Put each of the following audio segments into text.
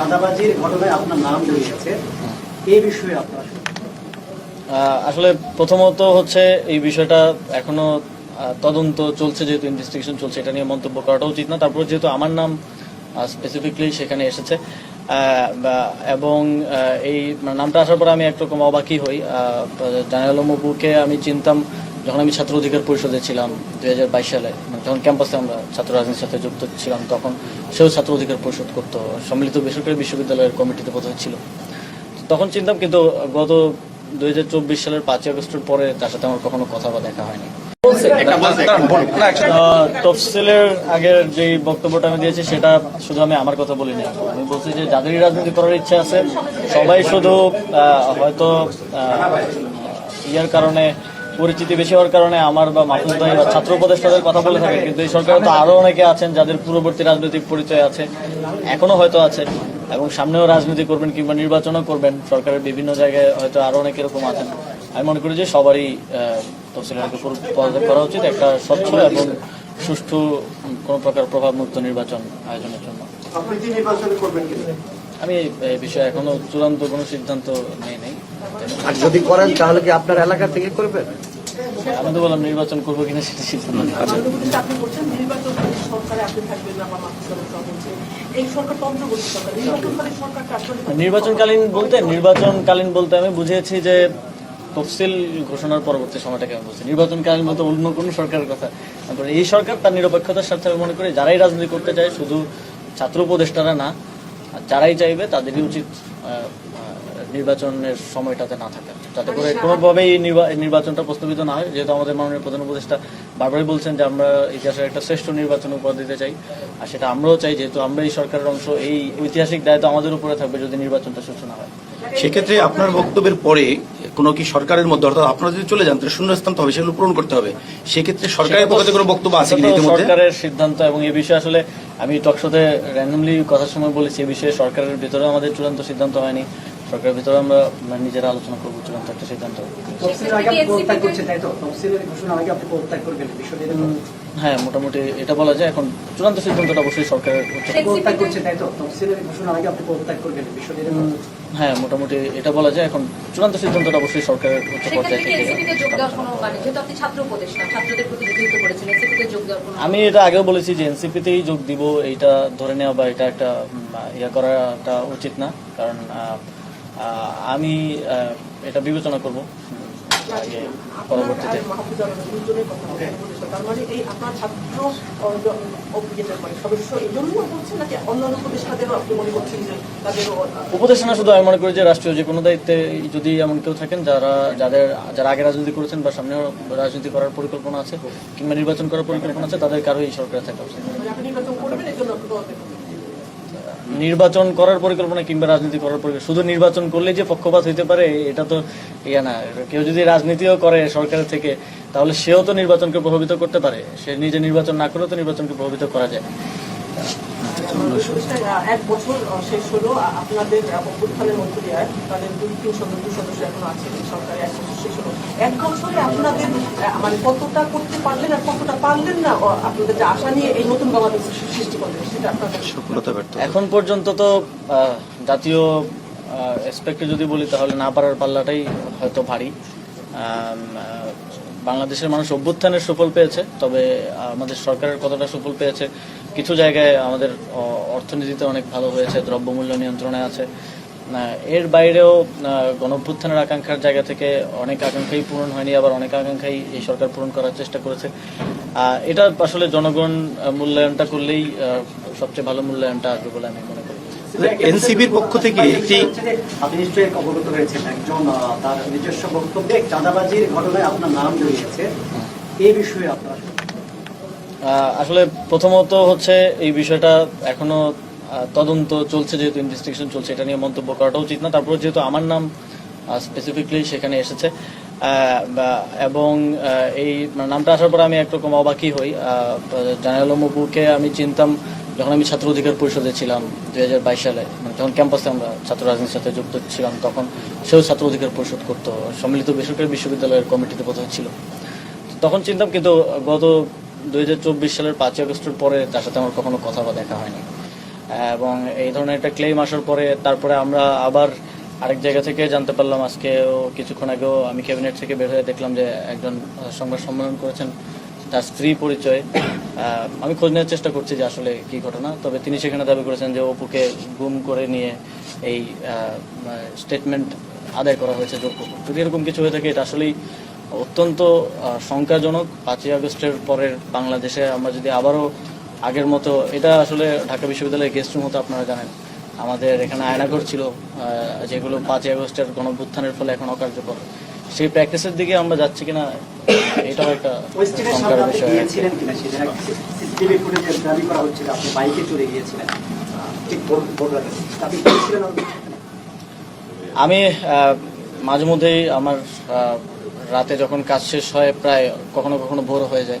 চাঁদাবাজির ঘটনায় আপনার নাম এই বিষয়ে আপনার আসলে প্রথমত হচ্ছে এই বিষয়টা এখনও তদন্ত চলছে, যেহেতু ইনভেস্টিগেশন চলছে, এটা নিয়ে মন্তব্য করাটা উচিত না। তারপর যেহেতু আমার নাম স্পেসিফিকলি সেখানে এসেছে এবং এই মানে নামটা আসার পরে আমি একরকম অবাকই হই। জানাল মবুকে আমি চিনতাম যখন আমি ছাত্র অধিকার পরিষদে ছিলাম দুই হাজার বাইশ সালে মানে যখন ক্যাম্পাসে আমরা ছাত্র রাজনীতির সাথে যুক্ত ছিলাম তখন সেও ছাত্র অধিকার পরিষদ করতো সম্মিলিত বেসরকারি বিশ্ববিদ্যালয়ের কমিটিতে প্রথমে ছিল। তখন চিনতাম কিন্তু গত দুই হাজার চব্বিশ সালের পাঁচই আগস্টের পরে তার সাথে আমার কখনো কথা বা দেখা হয়নি। তফসিলের আগের যে বক্তব্যটা আমি দিয়েছি সেটা শুধু আমি আমার কথা বলিনি। আমি বলছি যে যাদেরই রাজনীতি করার ইচ্ছা আছে সবাই শুধু আহ, হয়তো ইয়ার কারণে পরিচিতি বেশি হওয়ার কারণে আমার বা মাহফুজ ভাই বা ছাত্র উপদেষ্টাদের কথা বলে থাকে কিন্তু এই সরকারে তো আরও অনেকে আছেন যাদের পূর্ববর্তী রাজনৈতিক পরিচয় আছে এখনও হয়তো আছে এবং সামনেও রাজনীতি করবেন কিংবা নির্বাচনও করবেন সরকারের বিভিন্ন জায়গায় হয়তো আরও অনেক এরকম আছেন। আমি মনে করি যে সবারই তফসিলকে পদত্যাগ করা উচিত একটা স্বচ্ছ এবং সুষ্ঠু কোনো প্রকার প্রভাবমুক্ত নির্বাচন আয়োজনের জন্য। আমি এই- এই বিষয়ে এখনও চূড়ান্ত কোনো সিদ্ধান্ত নেই নেই। আর যদি করেন তাহলে কি আপনার এলাকা থেকে করবেন আমি তো বললাম নির্বাচন করব কিনা সেটা সিদ্ধান্ত আপনি বলছেন নির্বাচনকালীন সরকারে আপনি থাকবেন না বা মাহফুজুর রহমান বলছেন এই সরকার তন্ত্রবর্তী সরকার। নির্বাচনকালীন সরকারটা আসলে নির্বাচনকালীন বলতে নির্বাচনকালীন বলতে আমি বুঝিয়েছি যে তফসিল ঘোষণার পরবর্তী সময়টাকে আমি বলছি। নির্বাচনকালীন বলতে অন্য কোনো সরকারের কথা। তারপরে এই সরকার তার নিরপেক্ষতার স্বার্থে আমি মনে করি যারাই রাজনীতি করতে চায় শুধু ছাত্র উপদেষ্টারা না যারাই চাইবে তাদেরই উচিত নির্বাচনের সময়টাতে না থাকা। যাতে করে কোনোভাবেই নির্বাচনটা প্রস্তাবিত না হয়। যেহেতু আমাদের মাননীয় প্রধান উপদেষ্টা বারবারই বলছেন যে আমরা ইতিহাসের একটা শ্রেষ্ঠ নির্বাচন উপহার দিতে চাই। আর সেটা আমরাও চাই যেহেতু আমরা এই সরকারের অংশ এই ঐতিহাসিক দায়িত্ব আমাদের উপরে থাকবে যদি নির্বাচনটা সুষ্ঠু না হয়। সেক্ষেত্রে আপনার বক্তব্যের পরে কোনো কি সরকারের মধ্যে অর্থাৎ আপনারা যদি চলে যান তাহলে শূন্যস্থান তো হবে সেগুলো পূরণ করতে হবে। সেক্ষেত্রে সরকারের পক্ষ থেকে কোনো বক্তব্য আছে কিনা ইতিমধ্যে? সরকারের সিদ্ধান্ত এবং এই বিষয়ে আসলে আমি টকশোতে র্যান্ডমলি কথার সময় বলেছি এই বিষয়ে সরকারের ভিতরে আমাদের চূড়ান্ত সিদ্ধান্ত হয়নি। সরকারের ভিতরে আমরা নিজেরা আলোচনা করব চূড়ান্ত একটা সিদ্ধান্ত। হ্যাঁ মোটামুটি এটা বলা যায়। এখন চূড়ান্ত সিদ্ধান্তটা অবশ্যই সরকারের এরকম। হ্যাঁ মোটামুটি এটা বলা যায়। এখন চূড়ান্ত সিদ্ধান্তটা অবশ্যই সরকারের উচ্চ পর্যায়ে কোনো মানে আমি এটা আগেও বলেছি যে এনসিপিতেই যোগ দিব এইটা ধরে নেওয়া বা এটা একটা ইয়া করাটা উচিত না। কারণ আমি এটা বিবেচনা করব। পরবর্তীতে। মানে মানে উপদেশনা শুধু আমি মনে করি যে রাষ্ট্রীয় যে কোনো দায়িত্বে যদি এমন কেউ থাকেন যারা যাদের যারা আগে রাজনীতি করেছেন বা সামনে রাজনীতি করার পরিকল্পনা আছে কিংবা নির্বাচন করার পরিকল্পনা আছে তাদের কারও এই সরকারে থাকা উচিত। মানে নির্বাচন করার পরিকল্পনা কিংবা রাজনীতি করার পরিকল্পনা, শুধু নির্বাচন করলে যে পক্ষপাত হইতে পারে, এটা তো ইয়া না। কেউ যদি রাজনীতিও করে সরকারের থেকে, তাহলে সেও তো নির্বাচনকে প্রভাবিত করতে পারে। সে নিজে নির্বাচন না করেও তো নির্বাচনকে প্রভাবিত করা যায়। এক বছর শেষ হলো। আপনাদের আহ, অভ্যুত্থানের মধ্য দিয়ে তাদের দুই তিন সদস্য সদস্য এখন আছে। সরকারে এক বছর শেষ হলো। এক বছরে আপনাদের মানে কতটা করতে পারলেন আর কতটা পারলেন না ও আপনাদের যে আশা নিয়ে এই নতুন বাংলাদেশ সৃষ্টি করলেন সেটা আপনাদের এখন পর্যন্ত তো জাতীয় যদি বলি তাহলে না পারার পাল্লাটাই হয়তো ভারী। বাংলাদেশের মানুষ অভ্যুত্থানের সুফল পেয়েছে, তবে আমাদের সরকারের কতটা সুফল পেয়েছে, কিছু জায়গায় আমাদের অর্থনীতিতে অনেক ভালো হয়েছে, দ্রব্যমূল্য নিয়ন্ত্রণে আছে। এর বাইরেও গণ অভ্যুত্থানের আকাঙ্ক্ষার জায়গা থেকে অনেক আকাঙ্ক্ষাই পূরণ হয়নি, আবার অনেক আকাঙ্ক্ষাই এই সরকার পূরণ করার চেষ্টা করেছে। এটা আসলে জনগণ মূল্যায়নটা করলেই সবচেয়ে ভালো মূল্যায়নটা আসবে বলে আমি মনে এনসিবির পক্ষ থেকে একটি আপনি নিশ্চয়ই অবগত হয়েছেন একজন তার নিজস্ব বক্তব্যে চাঁদাবাজির ঘটনায় আপনার নাম জড়িয়েছে। এই বিষয়ে আপনার আসলে প্রথমত হচ্ছে এই বিষয়টা এখনও তদন্ত চলছে যেহেতু ইনভেস্টিগেশন চলছে এটা নিয়ে মন্তব্য করাটা উচিত না। তারপর যেহেতু আমার নাম স্পেসিফিকলি সেখানে এসেছে আহ, বা- এবং আহ, এই মানে নামটা আসার পরে আমি একরকম অবাকই হই। জানাল মবুকে আমি চিনতাম যখন আমি ছাত্র অধিকার পরিষদে ছিলাম, দুই হাজার বাইশ সালে মানে যখন ক্যাম্পাসে আমরা ছাত্র রাজনীতির সাথে যুক্ত ছিলাম, তখন সেও ছাত্র অধিকার পরিষদ করতো, সম্মিলিত বেসরকারি বিশ্ববিদ্যালয়ের কমিটিতে প্রথমে ছিল। তখন চিনতাম কিন্তু গত দুই হাজার চব্বিশ সালের পাঁচই আগস্টের পরে তার সাথে আমার কখনো কথা বা দেখা হয়নি। এবং এই ধরনের একটা ক্লেম আসার পরে তারপরে আমরা আবার আরেক জায়গা থেকে জানতে পারলাম আজকে কিছুক্ষণ আগেও আমি ক্যাবিনেট থেকে বের হয়ে দেখলাম যে একজন সংবাদ সম্মেলন করেছেন, তার স্ত্রী পরিচয়। আমি খোঁজ নেওয়ার চেষ্টা করছি যে আসলে কি ঘটনা, তবে তিনি সেখানে দাবি করেছেন যে অপুকে গুম করে নিয়ে এই স্টেটমেন্ট আদায় করা হয়েছে জোরপূর্বক যদি এরকম কিছু হয়ে থাকে, এটা আসলেই অত্যন্ত শঙ্কাজনক। পাঁচই আগস্টের পরের বাংলাদেশে আমরা যদি আবারও আগের মতো, এটা আসলে ঢাকা বিশ্ববিদ্যালয়ের গেস্ট রুম হতো আপনারা জানেন। আমাদের এখানে আয়নাঘর ছিল যেগুলো পাঁচই আগস্টের গণভ্যুত্থানের ফলে এখন অকার্যকর। সেই প্র্যাকটিসের দিকে আমরা যাচ্ছি কিনা এটাও একটা শঙ্কার বিষয়? আমি আহ, মাঝে মধ্যেই আমার আহ, রাতে যখন কাজ শেষ হয় প্রায় কখনো কখনো ভোর হয়ে যায়।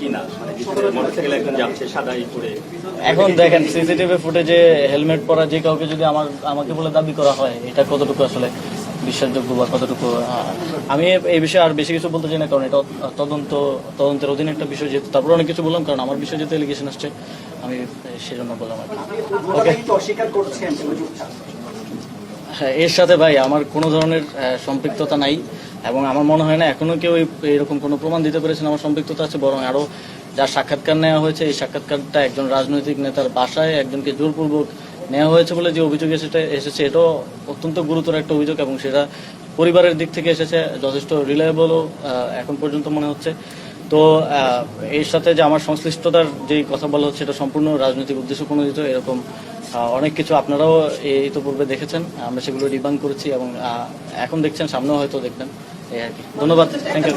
কিনা? মানে মোটরসাইকেল একজন যাচ্ছে সাদাই করে এখন দেখেন সিসিটিভি ফুটেজে হেলমেট পরা যে কাউকে যদি আমার আমাকে বলে দাবি করা হয় এটা কতটুকু আসলে বিশ্বাসযোগ্য বা কতটুকু আমি এই বিষয়ে আর বেশি কিছু বলতে চাই না কারণ এটা তদন্ত তদন্তের অধীনে একটা বিষয় যেহেতু। তারপরে অনেক কিছু বললাম কারণ আমার বিষয়ে যেহেতু এলিগেশন আসছে আমি সেজন্য বললাম আর কি। অস্বীকার করছেন? হ্যাঁ এর সাথে ভাই আমার কোনো ধরনের সম্পৃক্ততা নাই এবং আমার মনে হয় না এখনও কেউ এরকম কোনো প্রমাণ দিতে পেরেছেন আমার সম্পৃক্ততা আছে, বরং আরও যার সাক্ষাৎকার নেওয়া হয়েছে, এই সাক্ষাৎকারটা একজন রাজনৈতিক নেতার বাসায় একজনকে জোরপূর্বক নেওয়া হয়েছে বলে যে অভিযোগ এসেছে এসেছে, এটাও অত্যন্ত গুরুতর একটা অভিযোগ এবং সেটা পরিবারের দিক থেকে এসেছে, যথেষ্ট রিলায়েবলও এখন পর্যন্ত মনে হচ্ছে। তো এর সাথে যে আমার সংশ্লিষ্টতার যে কথা বলা হচ্ছে এটা সম্পূর্ণ রাজনৈতিক উদ্দেশ্য প্রণোদিত এরকম অনেক কিছু আপনারাও ইতোপূর্বে দেখেছেন আমরা সেগুলো রিবাং করেছি এবং এখন দেখছেন সামনেও হয়তো দেখবেন এই আর কি। ধন্যবাদ থ্যাংক ইউ